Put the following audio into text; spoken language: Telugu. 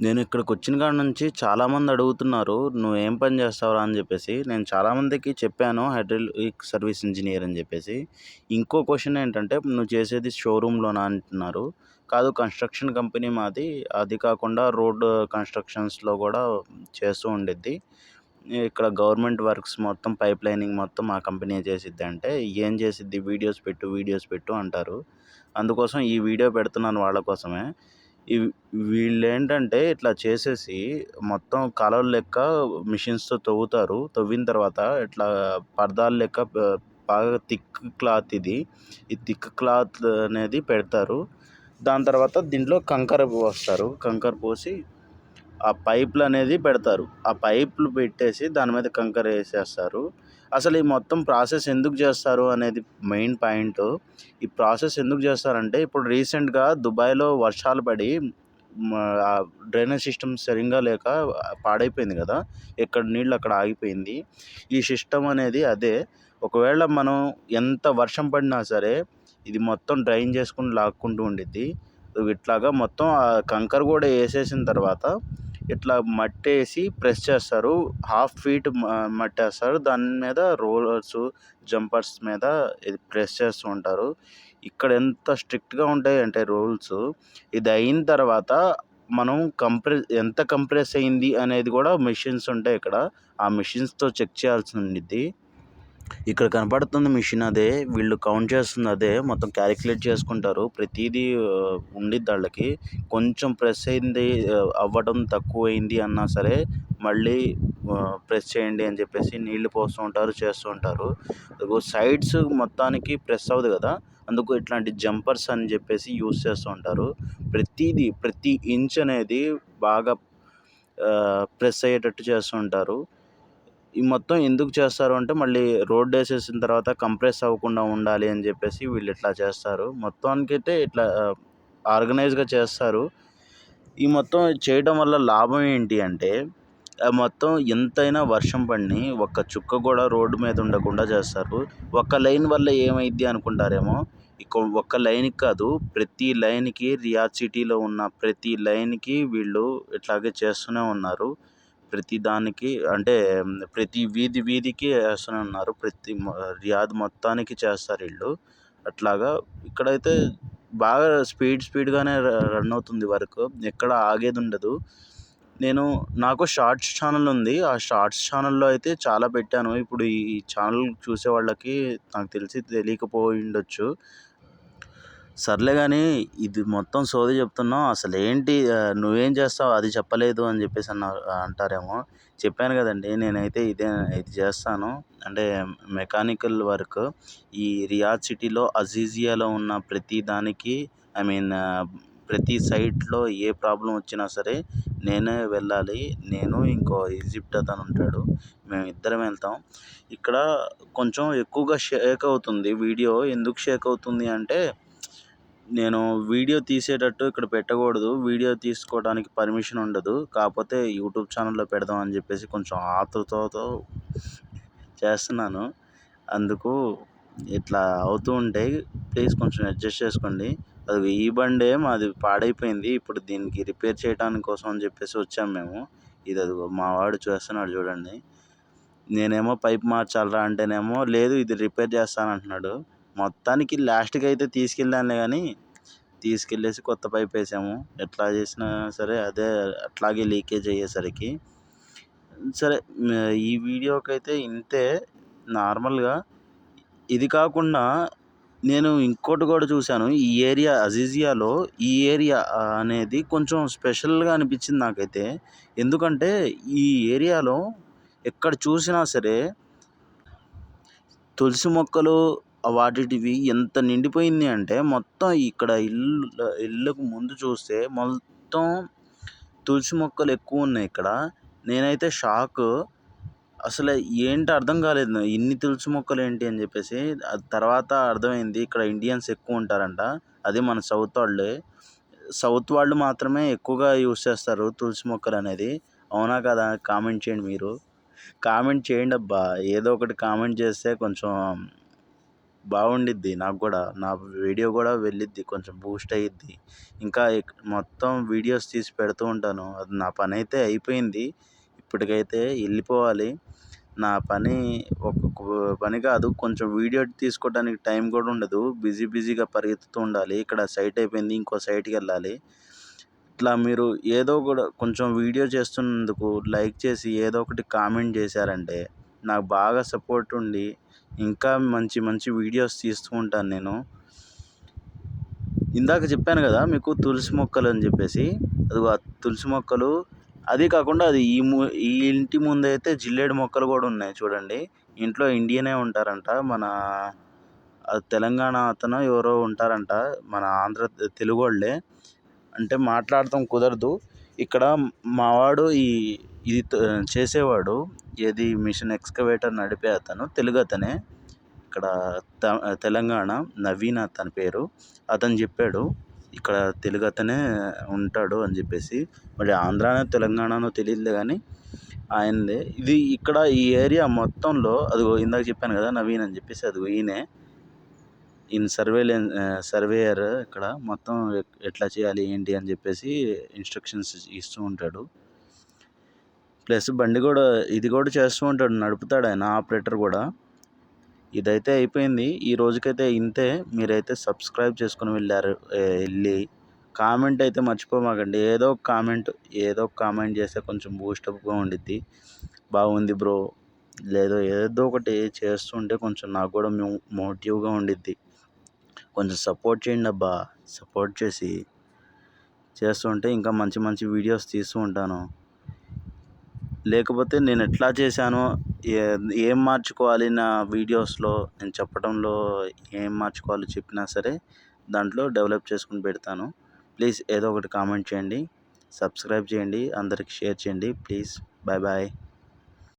నేను ఇక్కడికి వచ్చిన కాడ నుంచి చాలామంది అడుగుతున్నారు నువ్వు ఏం పని చేస్తావురా? అని చెప్పేసి. నేను చాలామందికి చెప్పాను హైడ్రాలిక్ సర్వీస్ ఇంజనీర్ అని చెప్పేసి. ఇంకో క్వశ్చన్ ఏంటంటే నువ్వు చేసేది షోరూంలోనా? అంటున్నారు. కాదు కన్స్ట్రక్షన్ కంపెనీ మాది. అది కాకుండా రోడ్ కన్స్ట్రక్షన్స్లో కూడా చేస్తూ ఉండిద్ది. ఇక్కడ గవర్నమెంట్ వర్క్స్ మొత్తం పైప్ లైనింగ్ మొత్తం మా కంపెనీ చేసిద్ది అంటే ఏం చేసిద్ది? వీడియోస్ పెట్టు వీడియోస్ పెట్టు అంటారు. అందుకోసం ఈ వీడియో పెడుతున్నాను వాళ్ళ కోసమే. వీళ్ళు ఏంటంటే ఇట్లా చేసేసి మొత్తం కాలువల లెక్క మిషన్స్తో తవ్వుతారు. తవ్విన తర్వాత ఇట్లా పరదాలు లెక్క బాగా థిక్ క్లాత్ ఇది. ఈ థిక్ క్లాత్ అనేది పెడతారు. దాని తర్వాత దీంట్లో కంకర పోస్తారు. కంకర పోసి ఆ పైపులు అనేది పెడతారు. ఆ పైపులు పెట్టేసి దాని మీద కంకర వేసేస్తారు. అసలు ఈ మొత్తం ప్రాసెస్ ఎందుకు చేస్తారు అనేది మెయిన్ పాయింట్. ఈ ప్రాసెస్ ఎందుకు చేస్తారంటే ఇప్పుడు రీసెంట్గా దుబాయ్లో వర్షాలు పడి డ్రైనేజ్ సిస్టమ్ సరిగ్గా లేక పాడైపోయింది కదా ఎక్కడ నీళ్ళు అక్కడ ఆగిపోయింది. ఈ సిస్టమ్ అనేది అదే ఒకవేళ మనం ఎంత వర్షం పడినా సరే ఇది మొత్తం డ్రైన్ చేసుకుని లాక్కుంటూ ఉండిద్ది. ఇట్లాగా మొత్తం ఆ కంకర కూడా వేసేసిన తర్వాత ఇట్లా మట్టి వేసి ప్రెస్ చేస్తారు. హాఫ్ ఫీట్ మట్టేస్తారు. దాని మీద రోలర్స్ జంపర్స్ మీద ఇది ప్రెస్ చేస్తూ ఉంటారు. ఇక్కడ ఎంత స్ట్రిక్ట్గా ఉంటాయి అంటే రూల్స్. ఇది అయిన తర్వాత మనం కంప్రెస్ ఎంత కంప్రెస్ అయింది అనేది కూడా మెషిన్స్ ఉంటాయి ఇక్కడ. ఆ మెషిన్స్తో చెక్ చేయాల్సి ఉండిద్ది. ఇక్కడ కనబడుతున్న మిషన్ అదే. వీళ్ళు కౌంట్ చేస్తుంది అదే. మొత్తం క్యాలిక్యులేట్ చేసుకుంటారు. ప్రతిదీ ఉండిద్ది వాళ్ళకి. కొంచెం ప్రెస్ అయింది అవ్వడం తక్కువ అయింది అన్నా సరే మళ్ళీ ప్రెస్ చేయండి అని చెప్పేసి నీళ్ళు పోస్తూ ఉంటారు చేస్తూ ఉంటారు. సైడ్స్ మొత్తానికి ప్రెస్ అవ్వదు కదా. అందుకు ఇట్లాంటి జంపర్స్ అని చెప్పేసి యూస్ చేస్తూ ఉంటారు. ప్రతిదీ ప్రతి ఇంచ్ అనేది బాగా ప్రెస్ అయ్యేటట్టు చేస్తూ ఉంటారు. ఈ మొత్తం ఎందుకు చేస్తారు అంటే మళ్ళీ రోడ్ వేసేసిన తర్వాత కంప్రెస్ అవ్వకుండా ఉండాలి అని చెప్పేసి వీళ్ళు ఇట్లా చేస్తారు. మొత్తానికి అయితే ఇట్లా ఆర్గనైజ్గా చేస్తారు. ఈ మొత్తం చేయడం వల్ల లాభం ఏంటి అంటే మొత్తం ఎంతైనా వర్షం పడిని ఒక్క చుక్క కూడా రోడ్డు మీద ఉండకుండా చేస్తారు. ఒక్క లైన్ వల్ల ఏమైద్ది అనుకుంటారేమో? ఇక ఒక్క లైన్కి కాదు ప్రతి లైన్కి రియాద్ సిటీలో ఉన్న ప్రతి లైన్కి వీళ్ళు ఇట్లాగే చేస్తూనే ఉన్నారు. ప్రతి దానికి అంటే ప్రతి వీధి వీధికి వేస్తూనే ఉన్నారు ప్రతి రియాద్ మొత్తానికి చేస్తారు వీళ్ళు. అట్లాగా ఇక్కడైతే బాగా స్పీడ్ స్పీడ్గానే రన్ అవుతుంది వర్క్. ఎక్కడ ఆగేది ఉండదు. నేను నాకు షార్ట్స్ ఛానల్ ఉంది. ఆ షార్ట్స్ ఛానల్లో అయితే చాలా పెట్టాను. ఇప్పుడు ఈ ఛానల్ చూసే వాళ్ళకి నాకు తెలిసి తెలియకపోయి ఉండొచ్చు. సర్లే కానీ ఇది మొత్తం సోది చెప్తున్నావు. అసలు ఏంటి నువ్వేం చేస్తావు? అది చెప్పలేదు అని చెప్పేసి అన్నారు అంటారేమో. చెప్పాను కదండి నేనైతే ఇదే ఇది చేస్తాను. అంటే మెకానికల్ వర్క్. ఈ రియాద్ సిటీలో అజీజియాలో ఉన్న ప్రతి దానికి ఐ మీన్ ప్రతి సైట్లో ఏ ప్రాబ్లం వచ్చినా సరే నేనే వెళ్ళాలి. నేను ఇంకో ఈజిప్ట్ అతను ఉంటాడు. మేము ఇద్దరం వెళ్తాం. ఇక్కడ కొంచెం ఎక్కువగా షేక్ అవుతుంది వీడియో. ఎందుకు షేక్ అవుతుంది అంటే నేను వీడియో తీసేటట్టు ఇక్కడ పెట్టకూడదు. వీడియో తీసుకోవడానికి పర్మిషన్ ఉండదు. కాకపోతే యూట్యూబ్ ఛానల్లో పెడదాం అని చెప్పేసి కొంచెం ఆతృతతో చేస్తున్నాను. అందుకు ఇట్లా అవుతూ ఉంటాయి ప్లీజ్ కొంచెం అడ్జస్ట్ చేసుకోండి. అది ఈ బండే మాది పాడైపోయింది. ఇప్పుడు దీనికి రిపేర్ చేయడానికి కోసం అని చెప్పేసి వచ్చాం మేము. ఇది అది మా వాడు చేస్తున్నాడు చూడండి. నేనేమో పైప్ మార్చాలరా అంటేనేమో లేదు ఇది రిపేర్ చేస్తాను అంటున్నాడు మొత్తానికి లాస్ట్కి అయితే తీసుకెళ్ళానులే కానీ తీసుకెళ్ళేసి కొత్త పైప్ వేసాము. ఎట్లా చేసినా సరే అదే అట్లాగే లీకేజ్ అయ్యేసరికి. సరే ఈ వీడియోకి అయితే ఇంతే. నార్మల్గా ఇది కాకుండా నేను ఇంకోటి కూడా చూశాను. ఈ ఏరియా అజీజియాలో ఈ ఏరియా అనేది కొంచెం స్పెషల్గా అనిపించింది నాకైతే. ఎందుకంటే ఈ ఏరియాలో ఎక్కడ చూసినా సరే తులసి మొక్కలు వాటివి ఎంత నిండిపోయింది అంటే మొత్తం ఇక్కడ ఇల్లు ఇళ్ళకు ముందు చూస్తే మొత్తం తులసి మొక్కలు ఎక్కువ ఉన్నాయి ఇక్కడ. నేనైతే షాక్. అసలు ఏంటి అర్థం కాలేదు. ఇన్ని తులసి మొక్కలు ఏంటి అని చెప్పేసి తర్వాత అర్థమైంది. ఇక్కడ ఇండియన్స్ ఎక్కువ ఉంటారంట. అది మన సౌత్ వాళ్ళే. సౌత్ వాళ్ళు మాత్రమే ఎక్కువగా యూస్ చేస్తారు తులసి మొక్కలు అనేది. అవునా కదా? కామెంట్ చేయండి మీరు. కామెంట్ చేయండి అబ్బా. ఏదో ఒకటి కామెంట్ చేస్తే కొంచెం బాగుండిద్ది. నాకు కూడా నా వీడియో కూడా వెళ్ళిద్ది కొంచెం బూస్ట్ అయ్యిద్ది ఇంకా మొత్తం వీడియోస్ తీసి పెడుతూ ఉంటాను. అది నా పని అయితే అయిపోయింది. ఇప్పటికైతే వెళ్ళిపోవాలి. నా పని ఒక్కొక్క పని కాదు కొంచెం వీడియో తీసుకోవడానికి టైం కూడా ఉండదు. బిజీ బిజీగా పరిగెత్తుతూ ఉండాలి. ఇక్కడ సైట్ అయిపోయింది ఇంకో సైట్కి వెళ్ళాలి. ఇట్లా మీరు ఏదో కూడా కొంచెం వీడియో చేస్తున్నందుకు లైక్ చేసి ఏదో ఒకటి కామెంట్ చేశారంటే నాకు బాగా సపోర్ట్ ఉండి ఇంకా మంచి మంచి వీడియోస్ తీస్తూ ఉంటాను నేను. ఇందాక చెప్పాను కదా మీకు తులసి మొక్కలు అని చెప్పేసి. అది ఆ తులసి మొక్కలు అది కాకుండా అది ఈ ము ఈ ఇంటి ముందు అయితే జిల్లేడు మొక్కలు కూడా ఉన్నాయి చూడండి. ఇంట్లో ఇండియనే ఉంటారంట. మన అది తెలంగాణ అతను ఎవరో ఉంటారంట. మన ఆంధ్ర తెలుగు వాళ్ళే. అంటే మాట్లాడటం కుదరదు. ఇక్కడ మావాడు ఈ ఇది చేసేవాడు. ఏది మిషన్ ఎక్స్కవేటర్ నడిపే అతను తెలుగు అతనే. ఇక్కడ త- తెలంగాణ నవీన్ అతని పేరు. అతను చెప్పాడు ఇక్కడ తెలుగు అతనే ఉంటాడు అని చెప్పేసి. మరి ఆంధ్రానో తెలంగాణనో తెలియదులే కానీ ఆయనదే. ఇది ఇక్కడ ఈ ఏరియా మొత్తంలో అదిగో ఇందాక చెప్పాను కదా నవీన్ అని చెప్పేసి అదిగో ఈయనే. ఈయన సర్వేలెన్ సర్వేయర్ ఇక్కడ మొత్తం ఎట్లా చేయాలి ఏంటి అని చెప్పేసి ఇన్స్ట్రక్షన్స్ ఇస్తూ ఉంటాడు. ప్లస్ బండి కూడా ఇది కూడా చేస్తూ ఉంటాడు నడుపుతాడు ఆయన ఆపరేటర్ కూడా. ఇదైతే అయిపోయింది. ఈ రోజుకైతే ఇంతే. మీరైతే సబ్స్క్రైబ్ చేసుకుని వెళ్ళారు వెళ్ళి కామెంట్ అయితే మర్చిపోమాకండి. ఏదో ఒక కామెంట్ ఏదో ఒక కామెంట్ చేస్తే కొంచెం బూస్టప్గా ఉండిద్ది. బాగుంది బ్రో. లేదో ఏదో ఒకటి చేస్తుంటే కొంచెం నాకు కూడా మోటివ్గా ఉండిద్ది. కొంచెం సపోర్ట్ చేయండి అబ్బా. సపోర్ట్ చేసి చేస్తుంటే ఇంకా మంచి మంచి వీడియోస్ తీస్తూ ఉంటాను. లేకపోతే నేను ఎట్లా చేశానో ఏ ఏం మార్చుకోవాలి నా వీడియోస్లో నేను చెప్పడంలో ఏం మార్చుకోవాలో చెప్పినా సరే దాంట్లో డెవలప్ చేసుకుని పెడతాను. ప్లీజ్ ఏదో ఒకటి కామెంట్ చేయండి సబ్స్క్రైబ్ చేయండి అందరికి షేర్ చేయండి. Please bye bye.